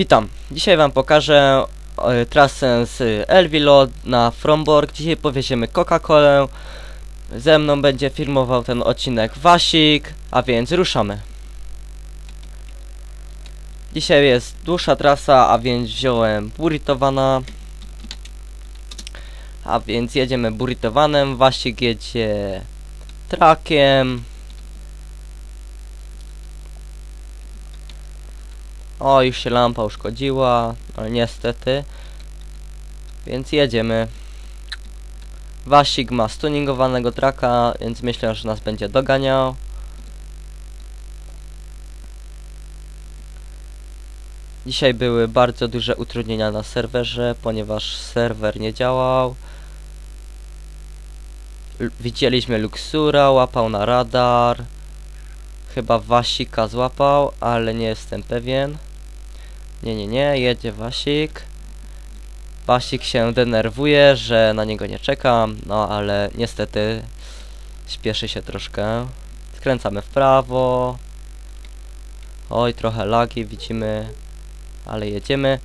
Witam. Dzisiaj wam pokażę e, trasę z Elvilo na Fromborg. Dzisiaj powieziemy Coca-Colę. Ze mną będzie filmował ten odcinek Wasik, a więc ruszamy. Dzisiaj jest dłuższa trasa, a więc wziąłem burritowana. A więc jedziemy burritowanem, Wasik jedzie trakiem. O, już się lampa uszkodziła, no niestety. Więc jedziemy. Wasik ma stuningowanego traka, więc myślę, że nas będzie doganiał. Dzisiaj były bardzo duże utrudnienia na serwerze, ponieważ serwer nie działał. L widzieliśmy Luxura, łapał na radar. Chyba Wasika złapał, ale nie jestem pewien. Nie, nie, nie, jedzie Wasik. Wasik się denerwuje, że na niego nie czekam, no ale niestety śpieszy się troszkę. Skręcamy w prawo. Oj, trochę lagi widzimy, ale jedziemy.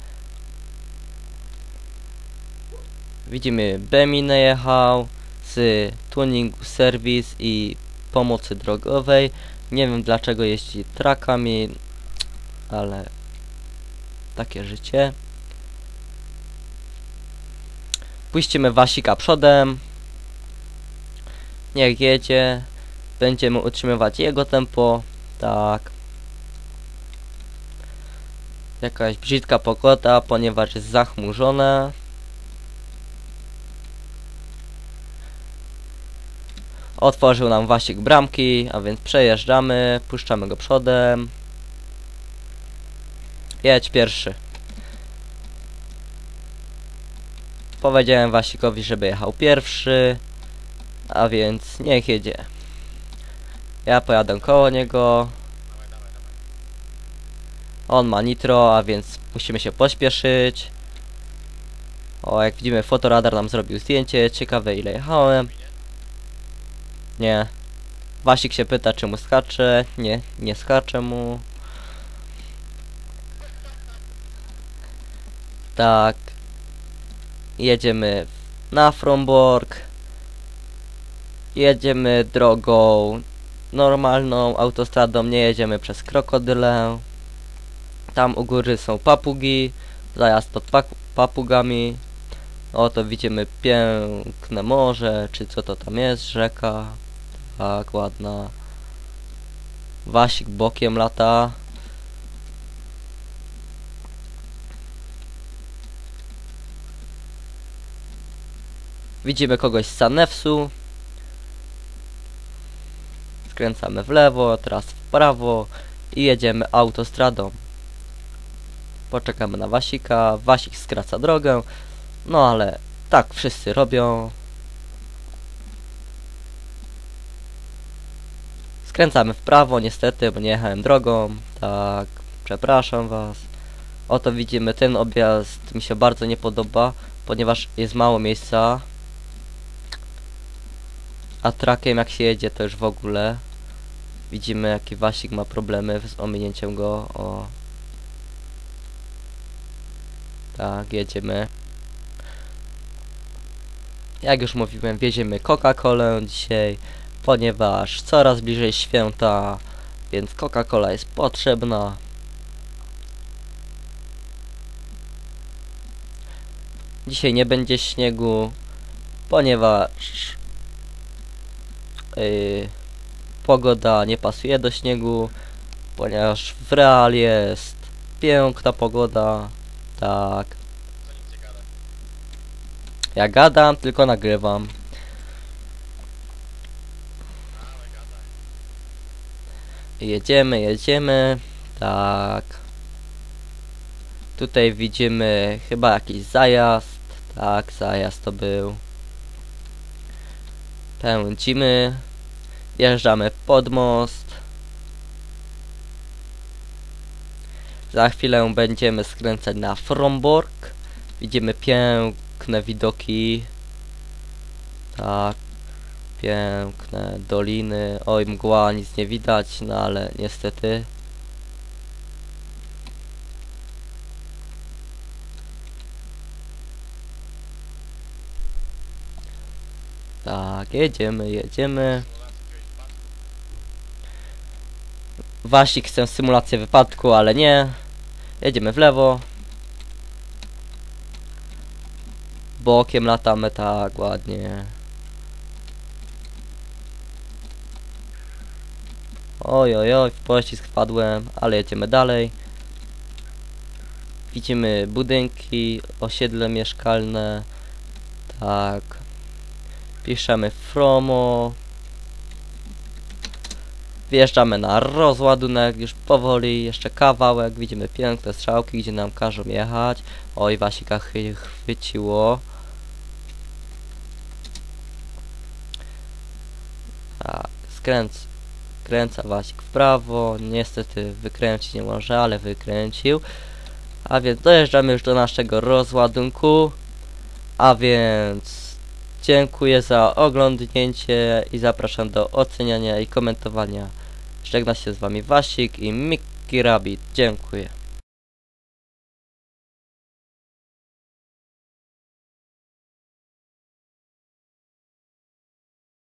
Widzimy, Beminę jechał z tuningu serwis i pomocy drogowej. Nie wiem dlaczego jeździ trakami, ale takie życie. Puścimy Wasika przodem. Niech jedzie. Będziemy utrzymywać jego tempo. Tak. Jakaś brzydka pogoda, ponieważ jest zachmurzone. Otworzył nam Wasik bramki, a więc przejeżdżamy, puszczamy go przodem. Jedź pierwszy. Powiedziałem Wasikowi, żeby jechał pierwszy, a więc niech jedzie. Ja pojadę koło niego. On ma nitro, a więc musimy się pośpieszyć. O, jak widzimy, fotoradar nam zrobił zdjęcie. Ciekawe ile jechałem. Nie. Wasik się pyta, czy mu skacze. Nie, nie skacze mu. Tak. Jedziemy na Fromborg. Jedziemy drogą normalną autostradą, nie jedziemy przez krokodylę. Tam u góry są papugi, zajazd pod papugami. Oto widzimy piękne morze, czy co to tam jest, rzeka. Tak, ładna. Wasik bokiem lata. Widzimy kogoś z Sanefsu. Skręcamy w lewo, teraz w prawo i jedziemy autostradą. Poczekamy na Wasika. Wasik skraca drogę. No ale tak wszyscy robią. Skręcamy w prawo, niestety, bo nie jechałem drogą. Tak, przepraszam was. Oto widzimy, ten objazd mi się bardzo nie podoba, ponieważ jest mało miejsca. A trakiem jak się jedzie to już w ogóle widzimy jaki Wasik ma problemy z ominięciem go. O. Tak, jedziemy. Jak już mówiłem, wieziemy Coca-Colę dzisiaj, ponieważ coraz bliżej święta, więc Coca-Cola jest potrzebna. Dzisiaj nie będzie śniegu, ponieważ yy, pogoda nie pasuje do śniegu, ponieważ w real jest piękna pogoda. Tak. Ja gadam, tylko nagrywam. Jedziemy, jedziemy. Tak. Tutaj widzimy chyba jakiś zajazd. Tak, zajazd to był. Pędzimy. Wjeżdżamy pod most. Za chwilę będziemy skręcać na Fromborg. Widzimy piękne widoki. Tak. Piękne doliny. Oj, mgła, nic nie widać, no ale niestety. Tak, jedziemy, jedziemy. Wasik chce symulację wypadku, ale nie. Jedziemy w lewo. Bokiem latamy tak ładnie. Oj, oj, oj, w pościsk wpadłem, ale jedziemy dalej. Widzimy budynki, osiedle mieszkalne. Tak. Piszemy Fromo. Wjeżdżamy na rozładunek, już powoli, jeszcze kawałek. Widzimy piękne strzałki, gdzie nam każą jechać. Oj, Wasika chwyciło. Tak, skręc, kręca Wasik w prawo. Niestety wykręcić nie może, ale wykręcił. A więc dojeżdżamy już do naszego rozładunku. A więc dziękuję za oglądnięcie i zapraszam do oceniania i komentowania. Żegna się z wami Wasik i Mickey Rabbit. Dziękuję.